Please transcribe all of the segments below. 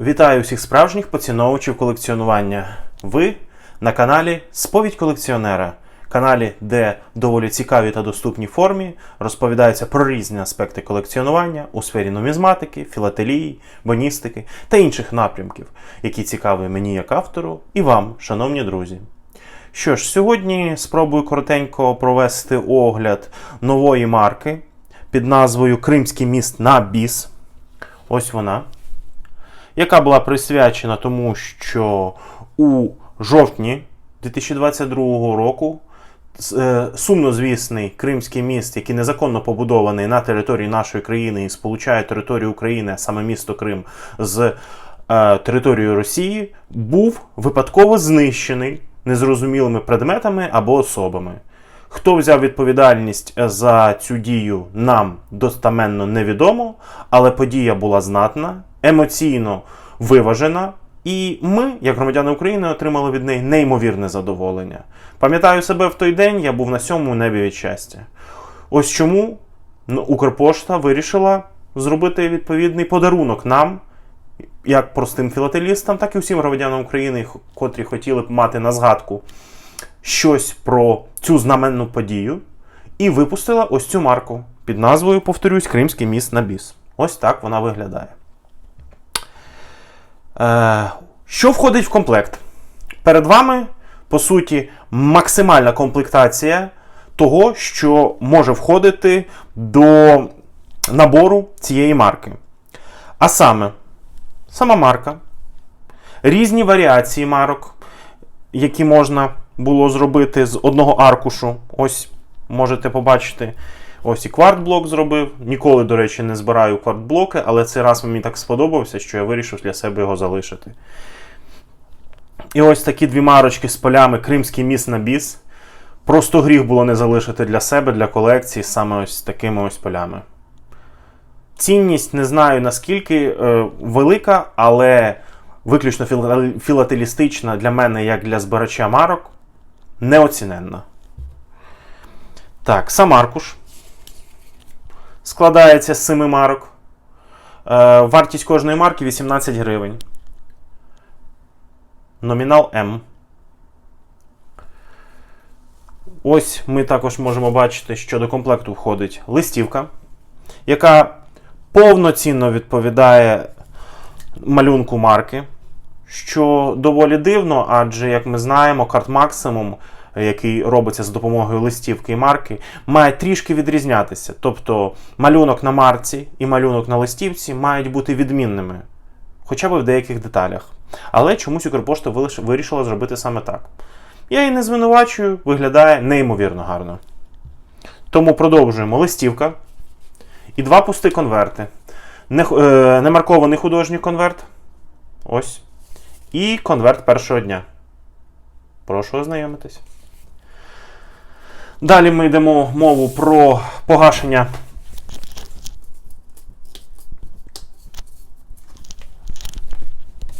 Вітаю всіх справжніх поціновувачів колекціонування. Ви на каналі Сповідь колекціонера, каналі, де доволі цікавій та доступній формі розповідаються про різні аспекти колекціонування у сфері нумізматики, філателії, боністики та інших напрямків, які цікаві мені як автору і вам, шановні друзі. Що ж, сьогодні спробую коротенько провести огляд нової марки під назвою Кримський міст на біс. Ось вона яка була присвячена тому, що у жовтні 2022 року е, сумнозвісний Кримський міст, який незаконно побудований на території нашої країни і сполучає територію України, саме місто Крим, з е, територією Росії, був випадково знищений незрозумілими предметами або особами. Хто взяв відповідальність за цю дію, нам достаменно невідомо, але подія була знатна, емоційно виважена, і ми, як громадяни України, отримали від неї неймовірне задоволення. Пам'ятаю себе в той день, я був на сьомому небі від щастя. Ось чому Укрпошта вирішила зробити відповідний подарунок нам, як простим філателістам, так і всім громадянам України, котрі хотіли б мати на згадку щось про цю знаменну подію, і випустила ось цю марку під назвою, повторюсь, Кримський міст на біс. Ось так вона виглядає. Е, що входить в комплект? Перед вами, по суті, максимальна комплектація того, що може входити до набору цієї марки. А саме, сама марка, різні варіації марок, які можна було зробити з одного аркушу. Ось можете побачити. Ось і квартблок зробив. Ніколи, до речі, не збираю квартблоки, але цей раз мені так сподобався, що я вирішив для себе його залишити. І ось такі дві марочки з полями Кримський міст на біс. Просто гріх було не залишити для себе, для колекції саме ось такими ось полями. Цінність не знаю наскільки е, велика, але виключно філателістична для мене, як для збирача марок, неоціненна. Так, сам аркуш складається з 7 марок. Е, вартість кожної марки 18 гривень. Номінал М. Ось ми також можемо бачити, що до комплекту входить листівка, яка повноцінно відповідає малюнку марки, що доволі дивно, адже, як ми знаємо, карт Максимум, який робиться за допомогою листівки і марки, має трішки відрізнятися. Тобто малюнок на марці і малюнок на листівці мають бути відмінними, хоча б в деяких деталях. Але чомусь Укрпошта вирішила зробити саме так. Я її не звинувачую, виглядає неймовірно гарно. Тому продовжуємо листівка і два пусти конверти. Е, немаркований художній конверт. Ось. І конверт першого дня. Прошу ознайомитись. Далі ми йдемо мову про погашення.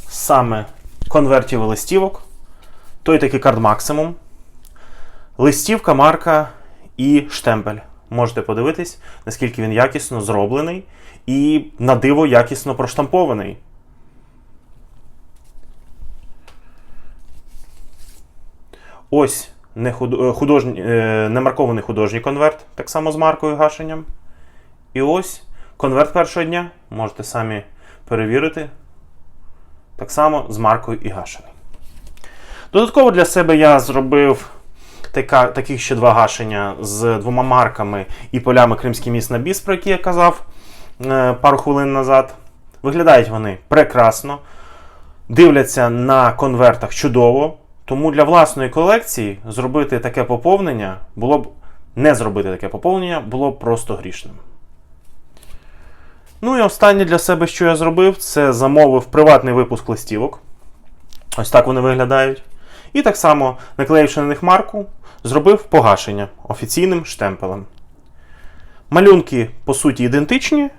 Саме конвертів і листівок. Той такий карт максимум. Листівка, марка і штемпель. Можете подивитись, наскільки він якісно зроблений і на диво якісно проштампований. Ось не е, художній, е, немаркований художній конверт, так само з маркою гашенням. І ось конверт першого дня. Можете самі перевірити. Так само з маркою і гашений. Додатково для себе я зробив така, таких ще два гашення з двома марками і полями Кримський міст на біс, про які я казав е, пару хвилин назад. Виглядають вони прекрасно, дивляться на конвертах чудово. Тому для власної колекції зробити таке поповнення було б не зробити таке поповнення було б просто грішним. Ну і останнє для себе, що я зробив, це замовив приватний випуск листівок. Ось так вони виглядають. І так само, наклеївши на них марку, зробив погашення офіційним штемпелем. Малюнки, по суті, ідентичні,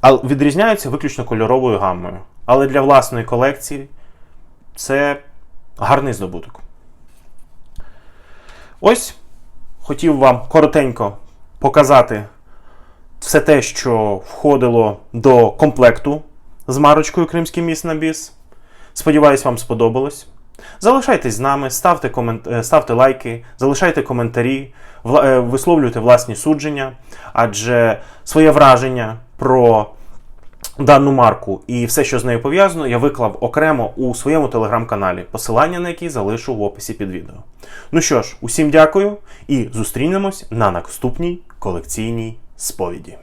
а відрізняються виключно кольоровою гаммою. Але для власної колекції це гарний здобуток. Ось хотів вам коротенько показати все те, що входило до комплекту з марочкою Кримський міст на біс. Сподіваюсь, вам сподобалось. Залишайтесь з нами, ставте, комент... е, ставте лайки, залишайте коментарі, е, висловлюйте власні судження, адже своє враження про дану марку і все, що з нею пов'язано, я виклав окремо у своєму телеграм-каналі, посилання на який залишу в описі під відео. Ну що ж, усім дякую і зустрінемось на наступній колекційній сповіді.